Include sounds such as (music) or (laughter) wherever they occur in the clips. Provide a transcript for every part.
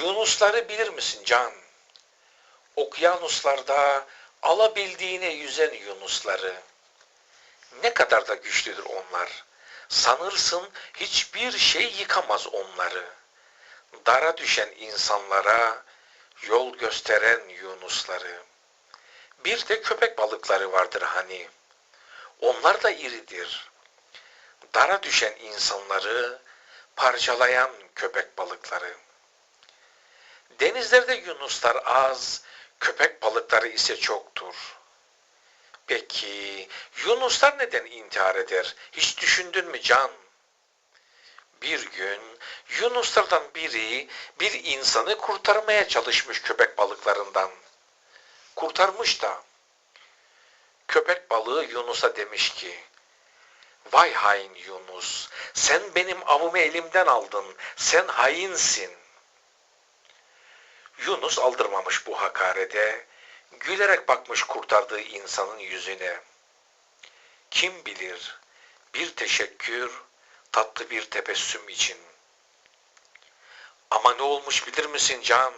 Yunusları bilir misin Can? Okyanuslarda alabildiğine yüzen Yunusları. Ne kadar da güçlüdür onlar. Sanırsın hiçbir şey yıkamaz onları. Dara düşen insanlara yol gösteren Yunusları. Bir de köpek balıkları vardır hani. Onlar da iridir. Dara düşen insanları parçalayan köpek balıkları. Denizlerde yunuslar az, köpek balıkları ise çoktur. Peki yunuslar neden intihar eder? Hiç düşündün mü Can? Bir gün yunuslardan biri bir insanı kurtarmaya çalışmış köpek balıklarından. Kurtarmış da. Köpek balığı Yunus'a demiş ki, Vay hain Yunus, sen benim avımı elimden aldın, sen hainsin. Yunus aldırmamış bu hakarete, gülerek bakmış kurtardığı insanın yüzüne. Kim bilir bir teşekkür, tatlı bir tebessüm için. Ama ne olmuş bilir misin Can?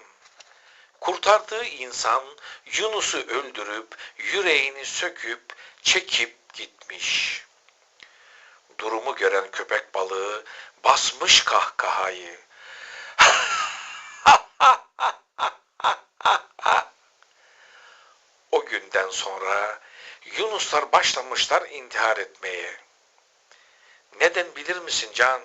Kurtardığı insan Yunus'u öldürüp yüreğini söküp çekip gitmiş. Durumu gören köpek balığı basmış kahkahayı. O (laughs) günden sonra Yunuslar başlamışlar intihar etmeye. Neden bilir misin Can?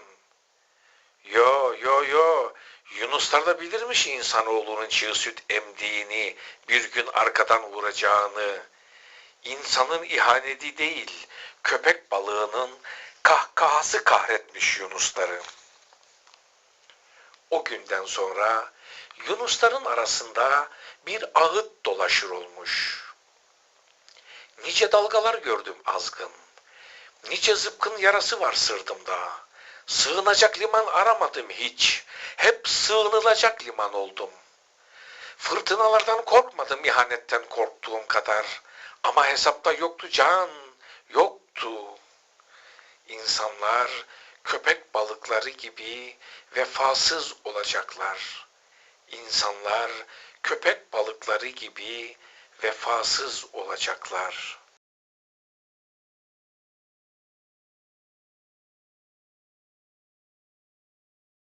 Yo yo yo. Yunuslar da bilirmiş insanoğlunun çığ süt emdiğini, bir gün arkadan vuracağını. İnsanın ihaneti değil, köpek balığının kahkahası kahretmiş Yunusları. O günden sonra Yunusların arasında bir ağıt dolaşır olmuş. Nice dalgalar gördüm azgın. Nice zıpkın yarası var sırtımda. Sığınacak liman aramadım hiç. Hep sığınılacak liman oldum. Fırtınalardan korkmadım ihanetten korktuğum kadar. Ama hesapta yoktu can, yoktu. İnsanlar köpek balıkları gibi vefasız olacaklar. İnsanlar köpek balıkları gibi vefasız olacaklar.''